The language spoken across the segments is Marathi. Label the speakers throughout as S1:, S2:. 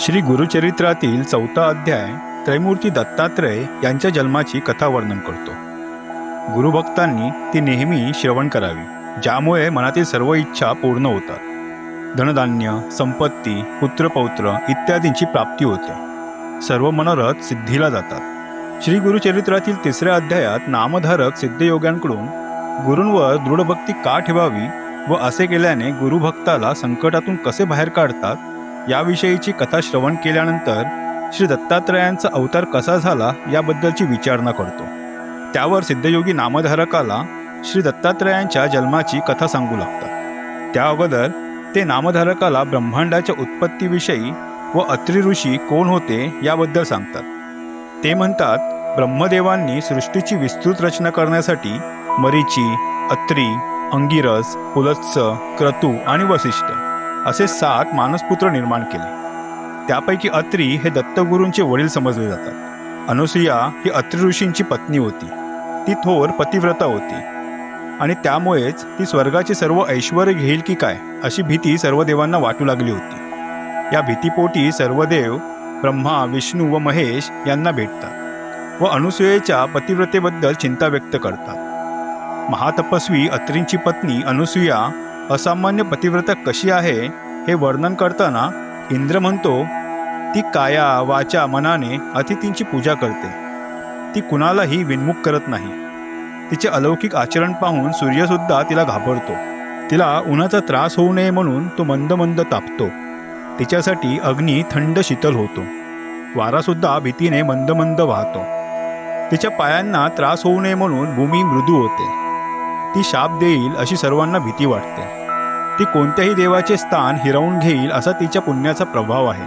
S1: श्री गुरुचरित्रातील चौथा अध्याय त्रैमूर्ती दत्तात्रय यांच्या जन्माची कथा वर्णन करतो. गुरुभक्तांनी ती नेहमी श्रवण करावी ज्यामुळे मनातील सर्व इच्छा पूर्ण होतात. धनधान्य संपत्ती पुत्रपौत्र इत्यादींची प्राप्ती होते. सर्व मनोरथ सिद्धीला जातात. श्री गुरुचरित्रातील तिसऱ्या अध्यायात नामधारक सिद्धयोग्यांकडून गुरूंवर दृढभक्ती का ठेवावी व असे केल्याने गुरुभक्ताला संकटातून कसे बाहेर काढतात? याविषयीची कथा श्रवण केल्यानंतर श्री दत्तात्रयांचा अवतार कसा झाला याबद्दलची विचारणा करतो. त्यावर सिद्धयोगी नामधारकाला श्री दत्तात्रयांच्या जन्माची कथा सांगू लागतात. त्या अगोदर ते नामधारकाला ब्रह्मांडाच्या उत्पत्तीविषयी व अत्रि ऋषी कोण होते याबद्दल सांगतात. ते म्हणतात ब्रह्मदेवांनी सृष्टीची विस्तृत रचना करण्यासाठी मरीची अत्री अंगिरस पुलत्स क्रतू आणि वसिष्ठ असे सात मानसपुत्र निर्माण केले. त्यापैकी अत्री हे दत्तगुरूंचे वडील समजले जातात. अनुसुया ही अत्री ऋषींची पत्नी होती. ती थोर पतिव्रता होती. आणि त्यामुळेच ती स्वर्गाचे सर्व ऐश्वर घेईल की काय अशी भीती सर्व देवांना वाटू लागली होती. या भीतीपोटी सर्व देव ब्रह्मा विष्णू व महेश यांना भेटतात व अनुसूयेच्या पतिव्रतेबद्दल चिंता व्यक्त करतात. महातपस्वी अत्रींची पत्नी अनुसूया असामान्य पतिव्रता कशी आहे हे वर्णन करताना इंद्र म्हणतो ती काया वाचा मनाने अतिथींची पूजा करते. ती कुणालाही विनमुख करत नाही. तिचे अलौकिक आचरण पाहून सूर्यसुद्धा तिला घाबरतो. तिला उन्हाचा त्रास होऊ नये म्हणून तो मंद मंद तापतो. तिच्यासाठी अग्नी थंड शीतल होतो. वारासुद्धा भीतीने मंद मंद वाहतो. तिच्या पायांना त्रास होऊ नये म्हणून भूमी मृदू होते. ती शाप देईल अशी सर्वांना भीती वाटते. ती कोणत्याही देवाचे स्थान हिरावून घेईल असा तिच्या पुण्याचा प्रभाव आहे.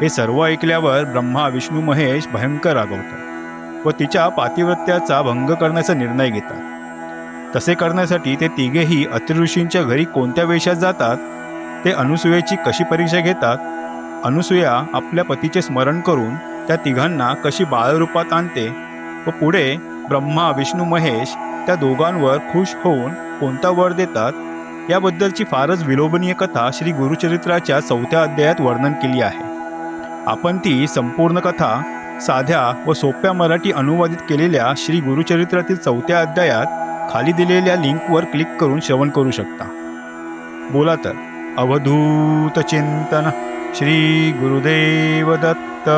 S1: हे सर्व ऐकल्यावर ब्रह्मा विष्णू महेश भयंकर रागवतात व तिच्या पातिव्रत्याचा भंग करण्याचा निर्णय घेतात. तसे करण्यासाठी ते तिघेही अतिऋषींच्या घरी कोणत्या वेशात जातात? ते अनुसूयेची कशी परीक्षा घेतात? अनुसूया आपल्या पतीचे स्मरण करून त्या तिघांना कशी बाळरूपात आणते व पुढे ब्रह्मा विष्णू महेश त्या दोघांवर खुश होऊन कोणता वर देतात? याबद्दलची फारच विलोभनीय कथा श्री गुरुचरित्राच्या चौथ्या अध्यायात वर्णन केली आहे. आपण ती संपूर्ण कथा साध्या व सोप्या मराठी अनुवादित केलेल्या श्री गुरुचरित्रातील चौथ्या अध्यायात खाली दिलेल्या लिंकवर क्लिक करून श्रवण करू शकता. बोला तर अवधूत चिंतन श्री गुरुदेव दत्त.